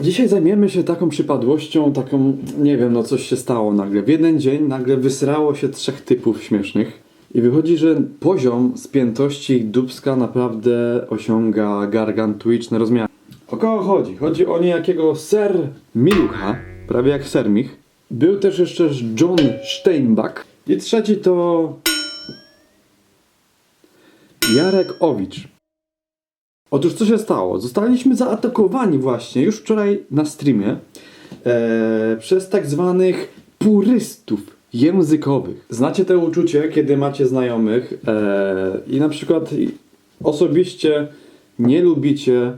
Dzisiaj zajmiemy się taką przypadłością, taką, nie wiem, no coś się stało nagle. W jeden dzień nagle wysrało się trzech typów śmiesznych i wychodzi, że poziom spiętości dubska naprawdę osiąga gargantuiczne rozmiary. O kogo chodzi? Chodzi o niejakiego Ser Milucha, prawie jak Sermich. Był też jeszcze John Steinbach i trzeci to Jarek Owicz. Otóż co się stało? Zostaliśmy zaatakowani właśnie już wczoraj na streamie e, przez tak zwanych purystów językowych. Znacie to uczucie, kiedy macie znajomych e, i na przykład osobiście nie lubicie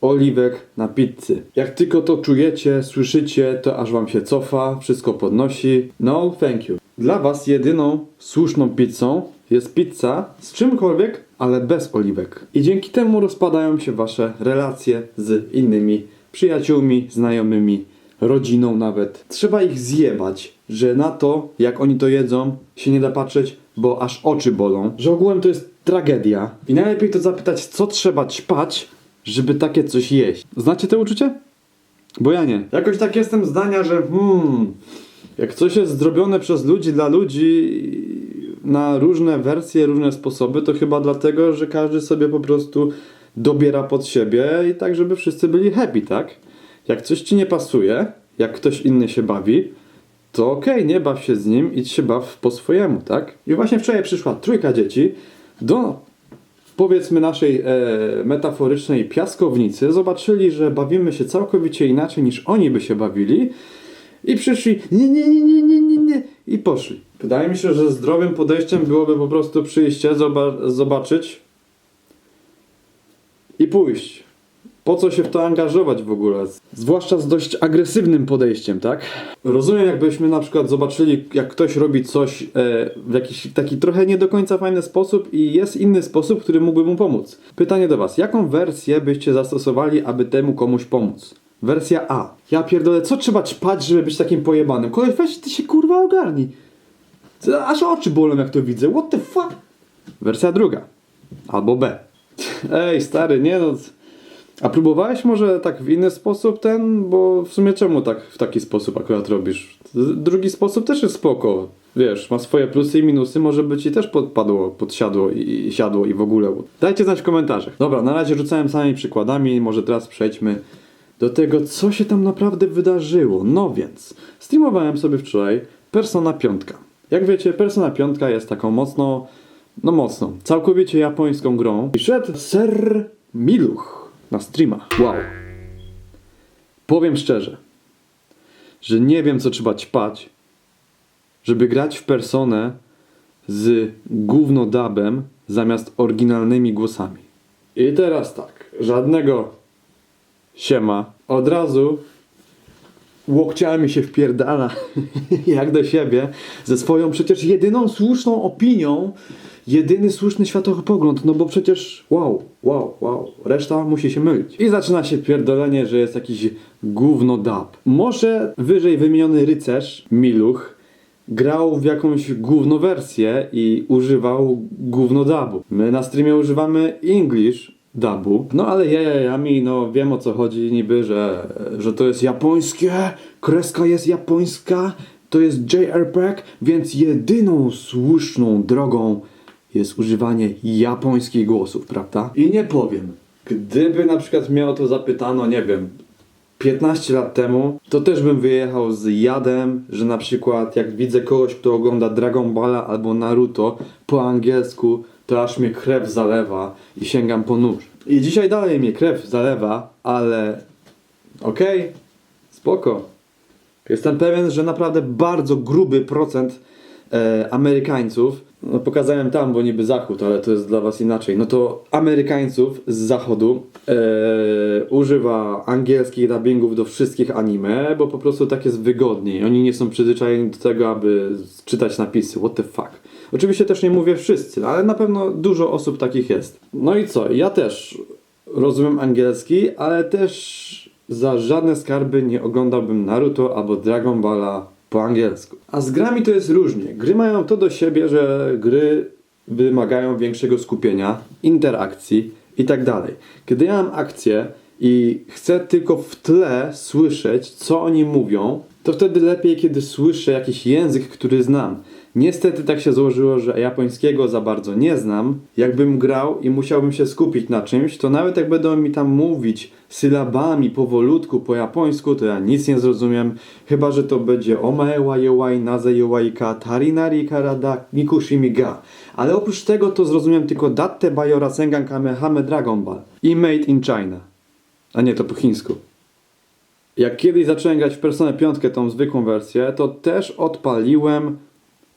oliwek na pizzy. Jak tylko to czujecie, słyszycie, to aż wam się cofa, wszystko podnosi. No, thank you. Dla was jedyną słuszną pizzą jest pizza z czymkolwiek, ale bez oliwek. I dzięki temu rozpadają się wasze relacje z innymi przyjaciółmi, znajomymi, rodziną nawet. Trzeba ich zjebać, że na to, jak oni to jedzą, się nie da patrzeć, bo aż oczy bolą. Że ogółem to jest tragedia. I najlepiej to zapytać, co trzeba ćpać, żeby takie coś jeść. Znacie to uczucie? Bo ja nie. Jakoś tak jestem zdania, że hmm, jak coś jest zrobione przez ludzi dla ludzi na różne wersje, różne sposoby, to chyba dlatego, że każdy sobie po prostu dobiera pod siebie i tak, żeby wszyscy byli happy, tak? Jak coś ci nie pasuje, jak ktoś inny się bawi, to okej, nie baw się z nim, idź się baw po swojemu, tak? I właśnie wczoraj przyszła trójka dzieci do powiedzmy naszej e, metaforycznej piaskownicy, zobaczyli, że bawimy się całkowicie inaczej niż oni by się bawili i przyszli nie, nie, nie, nie, nie, nie, nie i poszli. Wydaje mi się, że zdrowym podejściem byłoby po prostu przyjście, zoba- zobaczyć i pójść. Po co się w to angażować w ogóle? Zwłaszcza z dość agresywnym podejściem, tak? Rozumiem, jakbyśmy na przykład zobaczyli, jak ktoś robi coś e, w jakiś taki trochę nie do końca fajny sposób i jest inny sposób, który mógłby mu pomóc. Pytanie do Was, jaką wersję byście zastosowali, aby temu komuś pomóc? Wersja A. Ja pierdolę, co trzeba ćpać, żeby być takim pojebanym? Kolej, weź ty się kurwa ogarnij. Aż oczy bolą jak to widzę. What the fuck? Wersja druga. Albo B. Ej, stary, nie no. A próbowałeś może tak w inny sposób ten? Bo w sumie czemu tak w taki sposób akurat robisz? Drugi sposób też jest spoko. Wiesz, ma swoje plusy i minusy, może by ci też podpadło, podsiadło i, i siadło i w ogóle. Dajcie znać w komentarzach. Dobra, na razie rzucałem samymi przykładami, może teraz przejdźmy do tego, co się tam naprawdę wydarzyło. No więc, streamowałem sobie wczoraj Persona 5. Jak wiecie, Persona 5 jest taką mocno, no mocną, całkowicie japońską grą. I szedł Ser Miluch na streamach. Wow. Powiem szczerze, że nie wiem, co trzeba ćpać, żeby grać w Personę z gównodabem zamiast oryginalnymi głosami. I teraz tak, żadnego siema. Od razu łokciami się wpierdala jak do siebie ze swoją przecież jedyną słuszną opinią, jedyny słuszny światopogląd, no bo przecież wow, wow, wow, reszta musi się mylić. I zaczyna się pierdolenie, że jest jakiś gówno. Może wyżej wymieniony rycerz, Miluch, grał w jakąś gówno wersję i używał gówno. My na streamie używamy English dubu. No ale jajajami, no wiem o co chodzi niby, że, że to jest japońskie, kreska jest japońska, to jest JRPG, więc jedyną słuszną drogą jest używanie japońskich głosów, prawda? I nie powiem, gdyby na przykład mnie o to zapytano, nie wiem, 15 lat temu, to też bym wyjechał z jadem, że na przykład jak widzę kogoś, kto ogląda Dragon Balla albo Naruto po angielsku, to aż mnie krew zalewa i sięgam po nóż. I dzisiaj dalej mnie krew zalewa, ale okej, spoko. Jestem pewien, że naprawdę bardzo gruby procent e, Amerykańców, no pokazałem tam, bo niby zachód, ale to jest dla was inaczej, no to Amerykańców z zachodu e, używa angielskich dubbingów do wszystkich anime, bo po prostu tak jest wygodniej. Oni nie są przyzwyczajeni do tego, aby czytać napisy. What the fuck. Oczywiście też nie mówię wszyscy, ale na pewno dużo osób takich jest. No i co? Ja też rozumiem angielski, ale też za żadne skarby nie oglądałbym Naruto albo Dragon Balla po angielsku. A z grami to jest różnie. Gry mają to do siebie, że gry wymagają większego skupienia, interakcji i tak dalej. Kiedy ja mam akcję i chcę tylko w tle słyszeć, co oni mówią, to wtedy lepiej, kiedy słyszę jakiś język, który znam. Niestety tak się złożyło, że japońskiego za bardzo nie znam. Jakbym grał i musiałbym się skupić na czymś, to nawet jak będą mi tam mówić sylabami powolutku po japońsku, to ja nic nie zrozumiem. Chyba, że to będzie omae wa yowai naze yowai ka tarinari karada mikushimi ga. Ale oprócz tego to zrozumiem tylko datte bayora sengan kamehame dragon ball i made in China. A nie, to po chińsku. Jak kiedyś zacząłem grać w Personę 5, tą zwykłą wersję, to też odpaliłem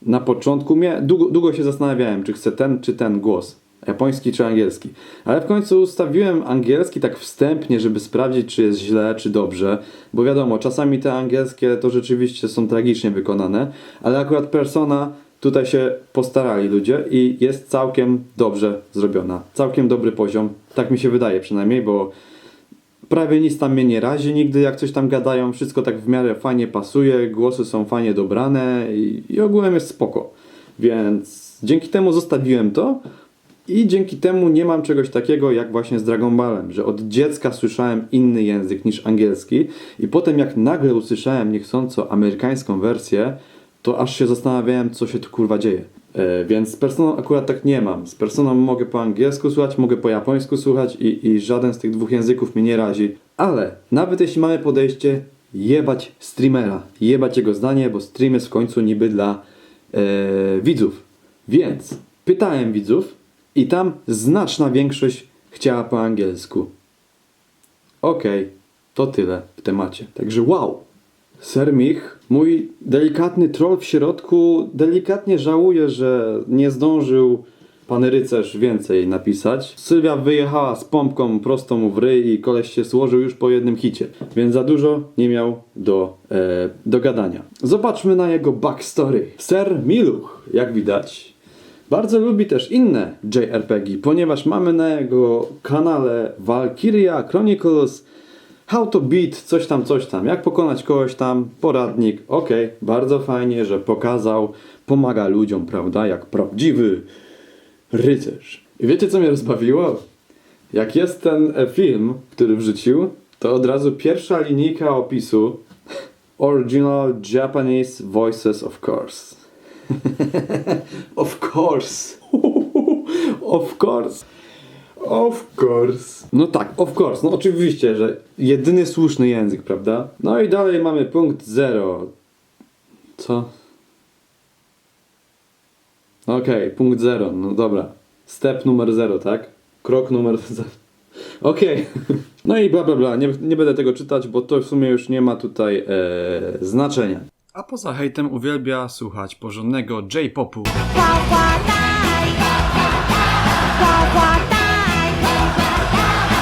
na początku. Mnie, długo, długo się zastanawiałem, czy chcę ten, czy ten głos. Japoński czy angielski. Ale w końcu ustawiłem angielski tak wstępnie, żeby sprawdzić, czy jest źle, czy dobrze. Bo wiadomo, czasami te angielskie to rzeczywiście są tragicznie wykonane, ale akurat persona tutaj się postarali ludzie i jest całkiem dobrze zrobiona. Całkiem dobry poziom. Tak mi się wydaje przynajmniej, bo prawie nic tam mnie nie razi nigdy, jak coś tam gadają, wszystko tak w miarę fajnie pasuje, głosy są fajnie dobrane i, i ogółem jest spoko. Więc dzięki temu zostawiłem to i dzięki temu nie mam czegoś takiego jak właśnie z Dragon Ballem, że od dziecka słyszałem inny język niż angielski i potem jak nagle usłyszałem niechcąco amerykańską wersję, to aż się zastanawiałem, co się tu kurwa dzieje. E, więc z Personą akurat tak nie mam. Z Personą mogę po angielsku słuchać, mogę po japońsku słuchać i, i żaden z tych dwóch języków mnie nie razi. Ale nawet jeśli mamy podejście jebać streamera, jebać jego zdanie, bo stream jest w końcu niby dla e, widzów. Więc pytałem widzów i tam znaczna większość chciała po angielsku. Okej, to tyle w temacie. Także wow! Sermich, mój delikatny troll w środku, delikatnie żałuje, że nie zdążył pan rycerz więcej napisać. Sylwia wyjechała z pompką prosto mu w ryj i koleś się złożył już po jednym hicie, więc za dużo nie miał do, e, do gadania. Zobaczmy na jego backstory. Ser Miluch, jak widać, bardzo lubi też inne JRPG, ponieważ mamy na jego kanale Valkyria Chronicles How to beat coś tam, coś tam, jak pokonać kogoś tam, poradnik, okej, bardzo fajnie, że pokazał, pomaga ludziom, prawda, jak prawdziwy rycerz. I wiecie co mnie rozbawiło? Jak jest ten e, film, który wrzucił, to od razu pierwsza linijka opisu Original Japanese Voices of course. of course. of course. Of course. No tak, of course. No oczywiście, że jedyny słuszny język, prawda? No i dalej mamy punkt zero. Co? Okej, punkt zero. No dobra. Step numer zero, tak? Krok numer zero. Okej. No i bla bla bla. Nie, nie będę tego czytać, bo to w sumie już nie ma tutaj e, znaczenia. A poza hejtem uwielbia słuchać porządnego J-popu.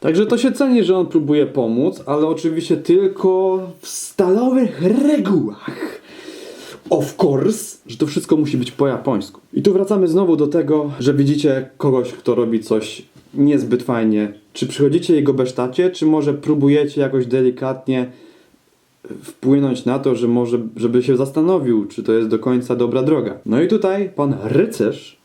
Także to się ceni, że on próbuje pomóc, ale oczywiście tylko w stalowych regułach. Of course, że to wszystko musi być po japońsku. I tu wracamy znowu do tego, że widzicie kogoś, kto robi coś niezbyt fajnie. Czy przychodzicie jego besztacie, czy może próbujecie jakoś delikatnie wpłynąć na to, że może, żeby się zastanowił, czy to jest do końca dobra droga. No i tutaj pan rycerz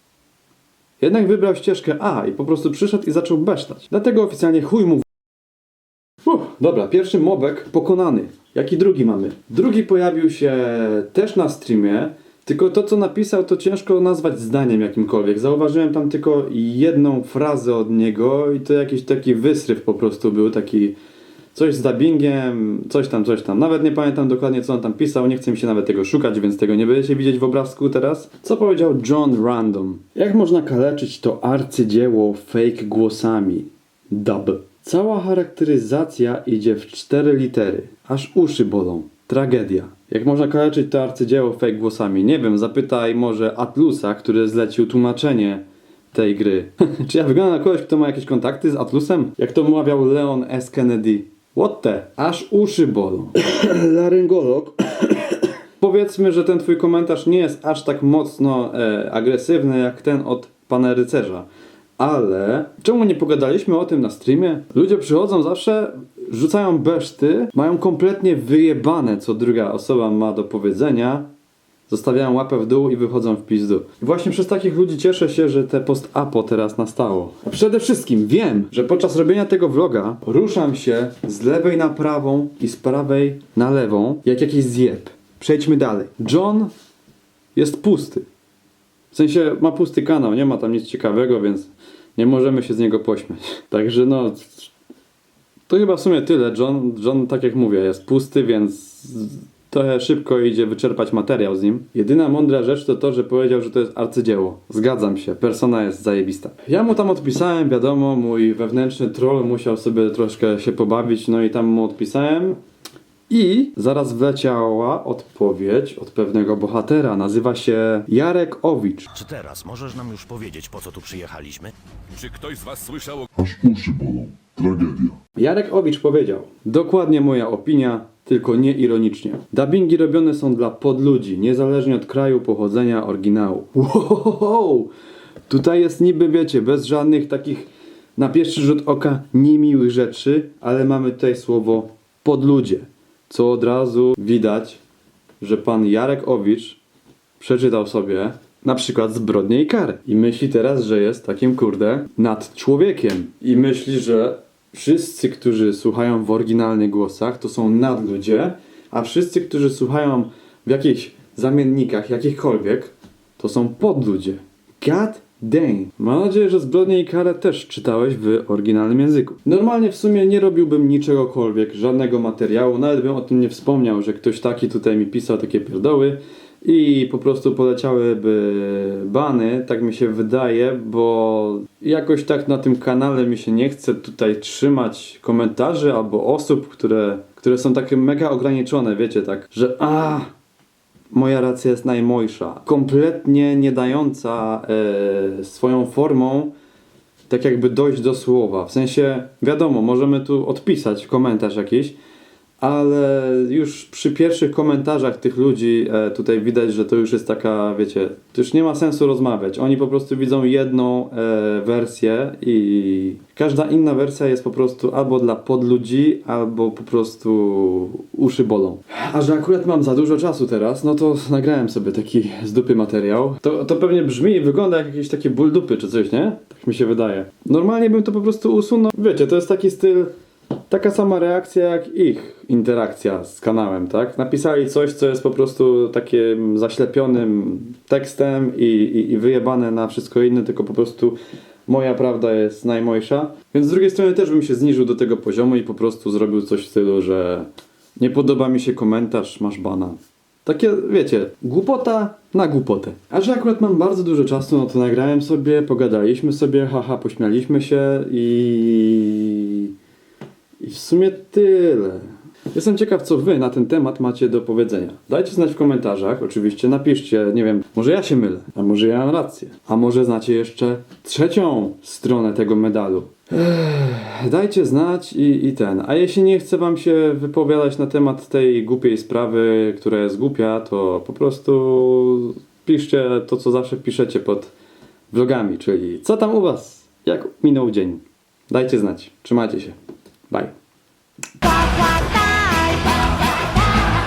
jednak wybrał ścieżkę A i po prostu przyszedł i zaczął besztać. Dlatego oficjalnie chuj mu. Uff, dobra, pierwszy mobek pokonany. Jaki drugi mamy? Drugi pojawił się też na streamie, tylko to co napisał to ciężko nazwać zdaniem jakimkolwiek. Zauważyłem tam tylko jedną frazę od niego i to jakiś taki wysryw po prostu był, taki coś z dubbingiem, coś tam, coś tam. Nawet nie pamiętam dokładnie co on tam pisał, nie chcę mi się nawet tego szukać, więc tego nie będziecie widzieć w obrazku teraz. Co powiedział John Random? Jak można kaleczyć to arcydzieło fake głosami? Dub. Cała charakteryzacja idzie w cztery litery. Aż uszy bolą. Tragedia. Jak można kaleczyć to arcydzieło fake głosami? Nie wiem, zapytaj może Atlusa, który zlecił tłumaczenie tej gry. Czy ja wyglądam na kogoś, kto ma jakieś kontakty z Atlusem? Jak to mawiał Leon S. Kennedy. What the? Aż uszy bolą. Laryngolog. Powiedzmy, że ten twój komentarz nie jest aż tak mocno e, agresywny jak ten od pana rycerza. Ale czemu nie pogadaliśmy o tym na streamie? Ludzie przychodzą zawsze, rzucają beszty, mają kompletnie wyjebane, co druga osoba ma do powiedzenia zostawiają łapę w dół i wychodzą w pizdu. I właśnie przez takich ludzi cieszę się, że te post-apo teraz nastało. A przede wszystkim wiem, że podczas robienia tego vloga ruszam się z lewej na prawą i z prawej na lewą, jak jakiś zjeb. Przejdźmy dalej. John jest pusty. W sensie ma pusty kanał, nie ma tam nic ciekawego, więc nie możemy się z niego pośmiać. Także no, to chyba w sumie tyle. John, John tak jak mówię, jest pusty, więc trochę szybko idzie wyczerpać materiał z nim. Jedyna mądra rzecz to to, że powiedział, że to jest arcydzieło. Zgadzam się, persona jest zajebista. Ja mu tam odpisałem, wiadomo, mój wewnętrzny troll musiał sobie troszkę się pobawić, no i tam mu odpisałem. I zaraz wleciała odpowiedź od pewnego bohatera. Nazywa się Jarek Owicz. Czy teraz możesz nam już powiedzieć, po co tu przyjechaliśmy? Czy ktoś z was słyszał o Aż uszy bolą. Tragedia. Jarek Owicz powiedział: Dokładnie moja opinia, tylko nie ironicznie. Dubbingi robione są dla podludzi, niezależnie od kraju pochodzenia oryginału. Wow! Tutaj jest niby, wiecie, bez żadnych takich na pierwszy rzut oka niemiłych rzeczy, ale mamy tutaj słowo podludzie, co od razu widać, że pan Jarek Owicz przeczytał sobie na przykład zbrodnię i karę. I myśli teraz, że jest takim kurde nad człowiekiem. I myśli, że wszyscy, którzy słuchają w oryginalnych głosach, to są nadludzie, a wszyscy, którzy słuchają w jakichś zamiennikach, jakichkolwiek, to są podludzie. God damn. Mam nadzieję, że Zbrodnię i Karę też czytałeś w oryginalnym języku. Normalnie w sumie nie robiłbym niczegokolwiek, żadnego materiału, nawet bym o tym nie wspomniał, że ktoś taki tutaj mi pisał takie pierdoły i po prostu poleciałyby bany, tak mi się wydaje, bo jakoś tak na tym kanale mi się nie chce tutaj trzymać komentarzy albo osób, które, które są takie mega ograniczone, wiecie, tak, że a moja racja jest najmojsza. Kompletnie nie dająca e, swoją formą tak jakby dojść do słowa. W sensie, wiadomo, możemy tu odpisać komentarz jakiś, ale już przy pierwszych komentarzach tych ludzi e, tutaj widać, że to już jest taka, wiecie, to już nie ma sensu rozmawiać. Oni po prostu widzą jedną e, wersję i każda inna wersja jest po prostu albo dla podludzi, albo po prostu uszy bolą. A że akurat mam za dużo czasu teraz, no to nagrałem sobie taki z dupy materiał. To, to pewnie brzmi i wygląda jak jakieś takie ból dupy czy coś, nie? Tak mi się wydaje. Normalnie bym to po prostu usunął. Wiecie, to jest taki styl taka sama reakcja jak ich interakcja z kanałem, tak? Napisali coś, co jest po prostu takim zaślepionym tekstem i, i, i wyjebane na wszystko inne, tylko po prostu moja prawda jest najmojsza. Więc z drugiej strony też bym się zniżył do tego poziomu i po prostu zrobił coś w stylu, że nie podoba mi się komentarz, masz bana. Takie, wiecie, głupota na głupotę. A że akurat mam bardzo dużo czasu, no to nagrałem sobie, pogadaliśmy sobie, haha, pośmialiśmy się i... I w sumie tyle. Jestem ciekaw, co wy na ten temat macie do powiedzenia. Dajcie znać w komentarzach, oczywiście, napiszcie, nie wiem, może ja się mylę, a może ja mam rację, a może znacie jeszcze trzecią stronę tego medalu. Ech, dajcie znać i, i ten. A jeśli nie chce wam się wypowiadać na temat tej głupiej sprawy, która jest głupia, to po prostu piszcie to, co zawsze piszecie pod vlogami, czyli co tam u was, jak minął dzień. Dajcie znać. Trzymajcie się. Bye.